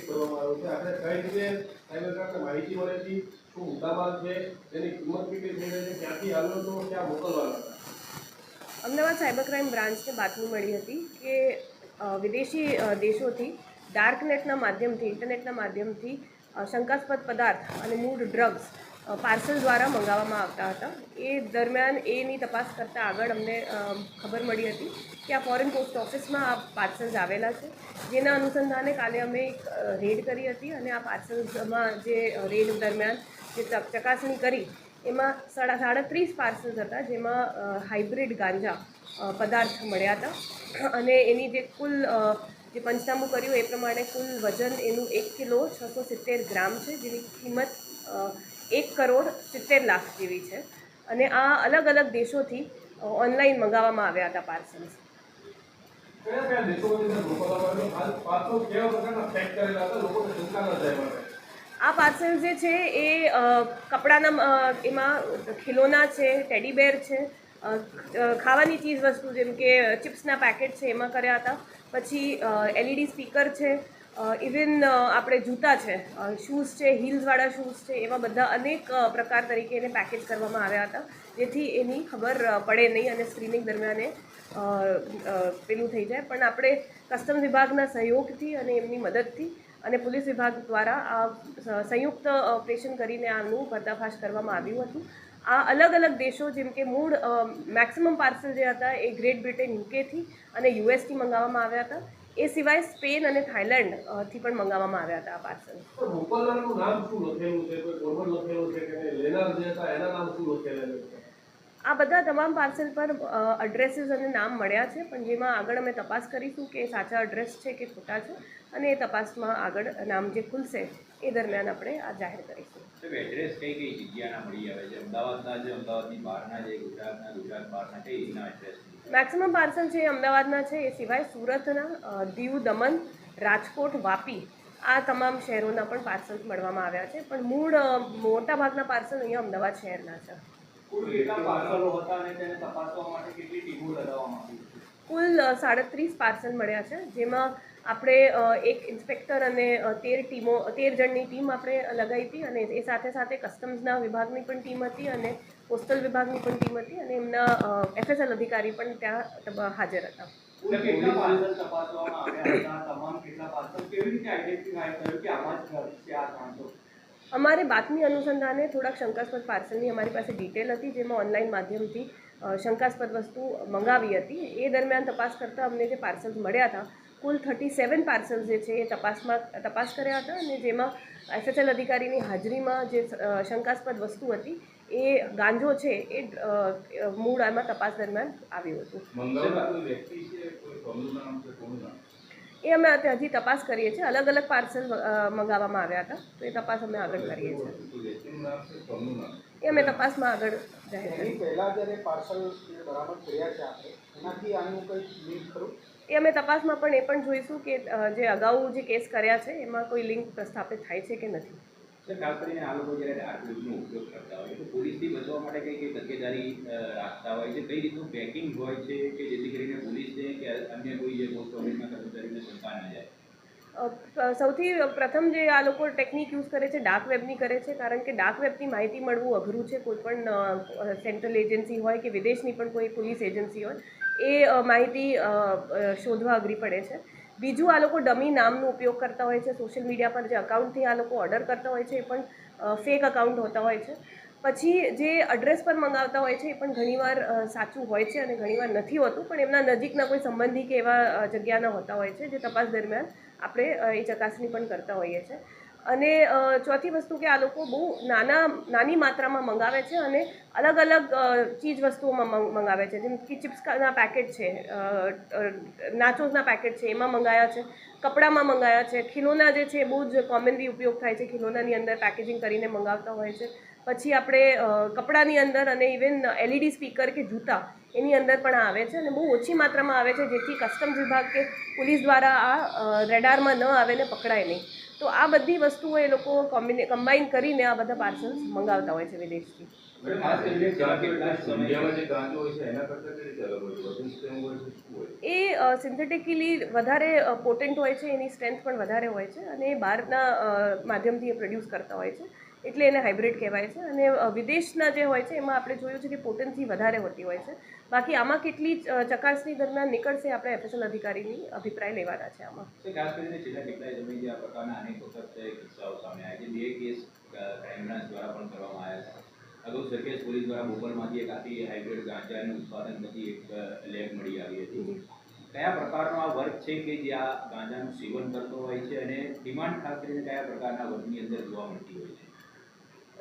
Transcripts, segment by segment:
Cyber ક્રાઇમને માહિતી મળે છે, શું મુદ્દાબાદ છે, તેની કિંમત કેટલી થઈ રહી છે, ક્યાંથી આવ્યો હતો ક્યાં મોકલવાના હતા? અમદાવાદ સાયબર ક્રાઇમ બ્રાન્ચને બાતમી મળી હતી કે વિદેશી દેશોથી ડાર્ક નેટના માધ્યમથી, ઇન્ટરનેટના માધ્યમથી શંકાસ્પદ પદાર્થ અને મૂળ ડ્રગ્સ પાર્સલ દ્વારા મંગાવવામાં આવતા હતા. એ દરમિયાન એની તપાસ કરતાં આગળ અમને ખબર મળી હતી કે આ ફોરેન પોસ્ટ ઓફિસમાં આ પાર્સલ્સ આવેલા છે. જેના અનુસંધાને કાલે અમે એક રેડ કરી હતી અને આ પાર્સલ્સમાં જે રેડ દરમિયાન જે ચક- ચકાસણી કરી, એમાં સાડા, સાડત્રીસ પાર્સલ્સ હતા જેમાં હાઇબ્રિડ ગાંજા પદાર્થ મળ્યા હતા. અને એની જે કુલ જે પંચનામું કર્યું એ પ્રમાણે કુલ વજન એનું એક કિલો છસો સિત્તેર ગ્રામ છે, જેની કિંમત એક કરોડ સિત્તેર લાખ જેવી છે. અને આ અલગ અલગ દેશોથી ઓનલાઈન મંગાવવામાં આવ્યા હતા પાર્સલ્સ આ પાર્સલ જે છે એ કપડાના એમાં ખિલોના છે ટેડી બેર છે ખાવાની ચીજ વસ્તુ જેમ કે ચિપ્સના પેકેટ છે એમાં કર્યા હતા. પછી એલઈડી સ્પીકર છે ઇવન આપણે જૂતા છે શૂઝ છે હિલ્સવાળા શૂઝ છે, એવા બધા અનેક પ્રકાર તરીકે એને પેકેજ કરવામાં આવ્યા હતા, જેથી એની ખબર પડે નહીં અને સ્ક્રીનિંગ દરમિયાન પેલું થઈ જાય. પણ આપણે કસ્ટમ વિભાગના સહયોગથી અને એમની મદદથી અને પોલીસ વિભાગ દ્વારા આ સંયુક્ત ઓપરેશન કરીને આનું પર્દાફાશ કરવામાં આવ્યું હતું. આ અલગ અલગ દેશો, જેમ કે મૂળ મેક્સિમમ પાર્સલ જે હતા એ ગ્રેટ બ્રિટન યુકેથી અને યુએસથી મંગાવવામાં આવ્યા હતા. એ સિવાય સ્પેન અને થાઇલેન્ડથી પણ મંગાવવામાં આવ્યા હતા આ પાર્સલ. પણ મોકલનારનું નામ શું લખેલું છે? કોઈ ફોર્મલ લખેલું છે કે નહીં? લેનાર જે હતા એના નામ શું લખેલું છે? આ બધા તમામ પાર્સલ પર એડ્રેસીસ અને નામ મળ્યા છે પણ જેમાં આગળ અમે તપાસ કરીશું કે સાચા એડ્રેસ છે કે ખોટા છે અને એ તપાસમાં આગળ નામ જે ખુલશે એ દરમિયાન આપણે આ જાહેર કરીશું. એડ્રેસ કઈ કઈ જગ્યાના મળી આવે છે? અમદાવાદના જે અમદાવાદની બહારના જે ગુજરાતના ગુજરાત બહારના કઈ રીતના એડ્રેસ મેક્સિમમ પાર્સલ છે એ અમદાવાદના છે એ સિવાય સુરતના દીવ દમણ રાજકોટ વાપી આ તમામ શહેરોના પણ પાર્સલ મળવામાં આવ્યા છે. પણ મૂળ મોટાભાગના પાર્સલ અહીંયા અમદાવાદ શહેરના છે. કુલ સાડત્રીસ પાર્સલ મળ્યા છે જેમાં આપણે એક ઇન્સ્પેક્ટર અને તેર ટીમો તેર જણની ટીમ આપણે લગાવી હતી અને એ સાથે સાથે કસ્ટમ્સના વિભાગની પણ ટીમ હતી અને પોસ્ટલ વિભાગની પણ ટીમ હતી અને એમના એફએસએલ અધિકારી પણ ત્યાં હાજર હતા. અમારે બાતમી અનુસંધાને થોડાક શંકાસ્પદ પાર્સલની અમારી પાસે ડિટેલ હતી જેમાં ઓનલાઈન માધ્યમથી શંકાસ્પદ વસ્તુ મંગાવી હતી. એ દરમિયાન તપાસ કરતાં અમને જે પાર્સલ્સ મળ્યા હતા કુલ થર્ટી સેવન પાર્સલ્સ જે છે એ તપાસમાં તપાસ કર્યા હતા અને જેમાં એફએસએલ અધિકારીની હાજરીમાં જે શંકાસ્પદ વસ્તુ હતી એ ગાંજો છે એ મૂળ આમાં તપાસ દરમિયાન આવ્યું હતું. એ અમે અત્યારે હજી તપાસ કરીએ છીએ. અલગ અલગ પાર્સલ મંગાવવામાં આવ્યા હતા. તો એ તપાસ અમે આગળ કરીએ છીએ. એ અમે તપાસમાં આગળ જાહેર કરીએ એની પહેલા જ્યારે પાર્સલ બરાબર કર્યા છે આપણે એનાથી આનું કંઈ લિંક ખરું? એ અમે તપાસમાં પણ એ પણ જોઈશું કે જે અગાઉ જે કેસ કર્યા છે એમાં કોઈ લિંક પ્રસ્થાપિત થાય છે કે નથી. સર ખાસ કરીને આ લોકો જ્યારે આ ટૂલનો ઉપયોગ કરતા હોય તો પોલીસથી બચવા માટે કઈ કઈ તકેદારી રાખતા હોય છે? કઈ રીતનું પેકિંગ હોય છે કે જેથી કરીને પોલીસને કે અન્ય કોઈ જે પોસ્ટ ઓફિસના કર્મચારીને શંકા ન જાય? સૌથી પ્રથમ જે આ લોકો ટેકનિક યુઝ કરે છે ડાર્ક વેબની કરે છે, કારણ કે ડાર્ક વેબની માહિતી મળવું અઘરું છે, કોઈ પણ સેન્ટ્રલ એજન્સી હોય કે વિદેશની પણ કોઈ પોલીસ એજન્સી હોય, એ માહિતી શોધવા અઘરી પડે છે. બીજું આ લોકો ડમી નામનો ઉપયોગ કરતા હોય છે. સોશિયલ મીડિયા પર જે અકાઉન્ટથી આ લોકો ઓર્ડર કરતા હોય છે એ પણ ફેક અકાઉન્ટ હોતા હોય છે. પછી જે એડ્રેસ પર મંગાવતા હોય છે એ પણ ઘણીવાર સાચું હોય છે અને ઘણીવાર નથી હોતું. પણ એમના નજીકના કોઈ સંબંધી કે એવા જગ્યાના હોતા હોય છે જે તપાસ દરમિયાન આપણે એ ચકાસણી પણ કરતા હોઈએ છીએ અને ચોથી વસ્તુ કે આ લોકો બહુ નાના, નાની માત્રામાં મંગાવે છે અને અલગ અલગ ચીજ વસ્તુઓમાં મંગાવે છે. જેમ કે ચિપ્સના પેકેટ છે નાચોસના પેકેટ છે, એમાં મંગાયા છે, કપડામાં મંગાયા છે. ખિલોના જે છે બહુ જ કોમનલી ઉપયોગ થાય છે, ખિલોનાની અંદર પેકેજિંગ કરીને મંગાવતા હોય છે. પછી આપણે કપડાની અંદર અને ઇવન એલઈડી સ્પીકર કે જૂતા એની અંદર પણ આવે છે અને બહુ ઓછી માત્રામાં આવે છે, જેથી કસ્ટમ્સ વિભાગ કે પોલીસ દ્વારા આ રેડારમાં ન આવે ને પકડાય નહીં. તો આ બધી વસ્તુઓ એ લોકો કમ્બાઈન કરીને આ બધા પાર્સલ્સ મંગાવતા હોય છે વિદેશથી? એ સિન્થેટિકલી વધારે પોટેન્ટ હોય છે એની સ્ટ્રેન્થ પણ વધારે હોય છે અને બહારના માધ્યમથી એ પ્રોડ્યુસ કરતા હોય છે. એટલે એને હાઇબ્રિડ કહેવાય છે. અને વિદેશના જે હોય છે એમાં આપણે જોયું છે કે પોટન્સી વધારે હોતી હોય છે. બાકી આમાં કેટલી ચકાસણી દરમિયાન નીકળશે આપણે એફએસએલ અધિકારીની અભિપ્રાય લેવાના છે આમાં. ખાસ કરીને છેલ્લા કેટલાય સમયથી આ પ્રકારના અનેક વખત કિસ્સાઓ સામે આવ્યા છે. બે કેસ ક્રાઇમ બ્રાન્ચ દ્વારા પણ કરવામાં આવ્યા છે. અગાઉ સરખેજ પોલીસ દ્વારા બોપલમાંથી એક આખી હાઇબ્રિડ ગાંજાનું ઉત્પાદન થતી એક લેબ મળી આવી હતી. કયા પ્રકારનો આ વર્ગ છે કે જે આ ગાંજાનું સેવન કરતો હોય છે અને ડિમાન્ડ ખાસ કરીને કયા પ્રકારના વર્ગની અંદર જોવા મળતી હોય છે?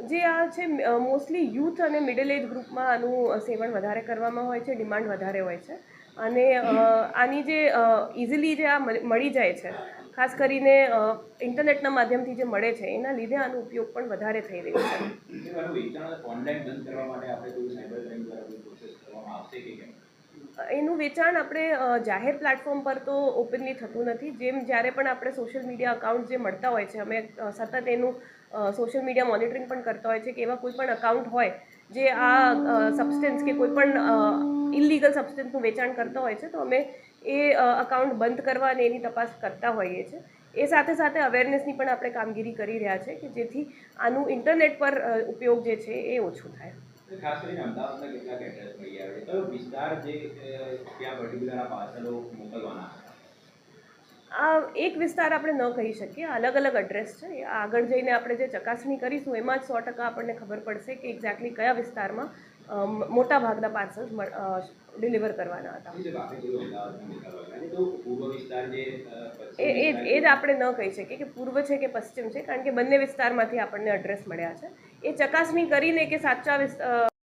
જે આ છે મોસ્ટલી યુથ અને મિડલ એજ ગ્રુપમાં આનું સેવન વધારે કરવામાં હોય છે ડિમાન્ડ વધારે હોય છે. અને આની જે ઇઝીલી જે આ મળી જાય છે, ખાસ કરીને ઇન્ટરનેટના માધ્યમથી જે મળે છે, એના લીધે આનો ઉપયોગ પણ વધારે થઈ રહ્યો છે. એનું વેચાણ આપણે જાહેર પ્લેટફોર્મ પર તો ઓપનલી થતું નથી. જેમ જ્યારે પણ આપણે સોશિયલ મીડિયા અકાઉન્ટ જે મળતા હોય છે, અમે સતત એનું સોશિયલ મીડિયા મોનિટરિંગ પણ કરતા હોય છે કે એવા કોઈ પણ અકાઉન્ટ હોય જે આ સબસ્ટન્સ કે કોઈ પણ ઇલીગલ સબસ્ટન્સનું વેચાણ કરતા હોય છે, તો અમે એ અકાઉન્ટ બંધ કરવા અને એની તપાસ કરતા હોઈએ છીએ. એ સાથે સાથે અવેરનેસની પણ આપણે કામગીરી કરી રહ્યા છે કે જેથી આનું ઇન્ટરનેટ પર ઉપયોગ જે છે એ ઓછું થાય. ખાસ કરીને અમદાવાદના કેટલાક એડ્રેસ મળી આવે છે. કયો વિસ્તાર જે ત્યાં પર્ટિક્યુલર આ પાર્સલો મોકલવાના આ એક વિસ્તાર આપણે ન કહી શકીએ. અલગ અલગ એડ્રેસ છે. આગળ જઈને આપણે જે ચકાસણી કરીશું એમાં જ સો ટકા આપણને ખબર પડશે કે એક્ઝેક્ટલી કયા વિસ્તારમાં મોટા ભાગના પાર્સલ ડિલિવર કરવાના હતા. તો એ એ જ આપણે ન કહી શકીએ કે પૂર્વ છે કે પશ્ચિમ છે કારણ કે બંને વિસ્તારમાંથી આપણને એડ્રેસ મળ્યા છે. એ ચકાસણી કરીને કે સાચા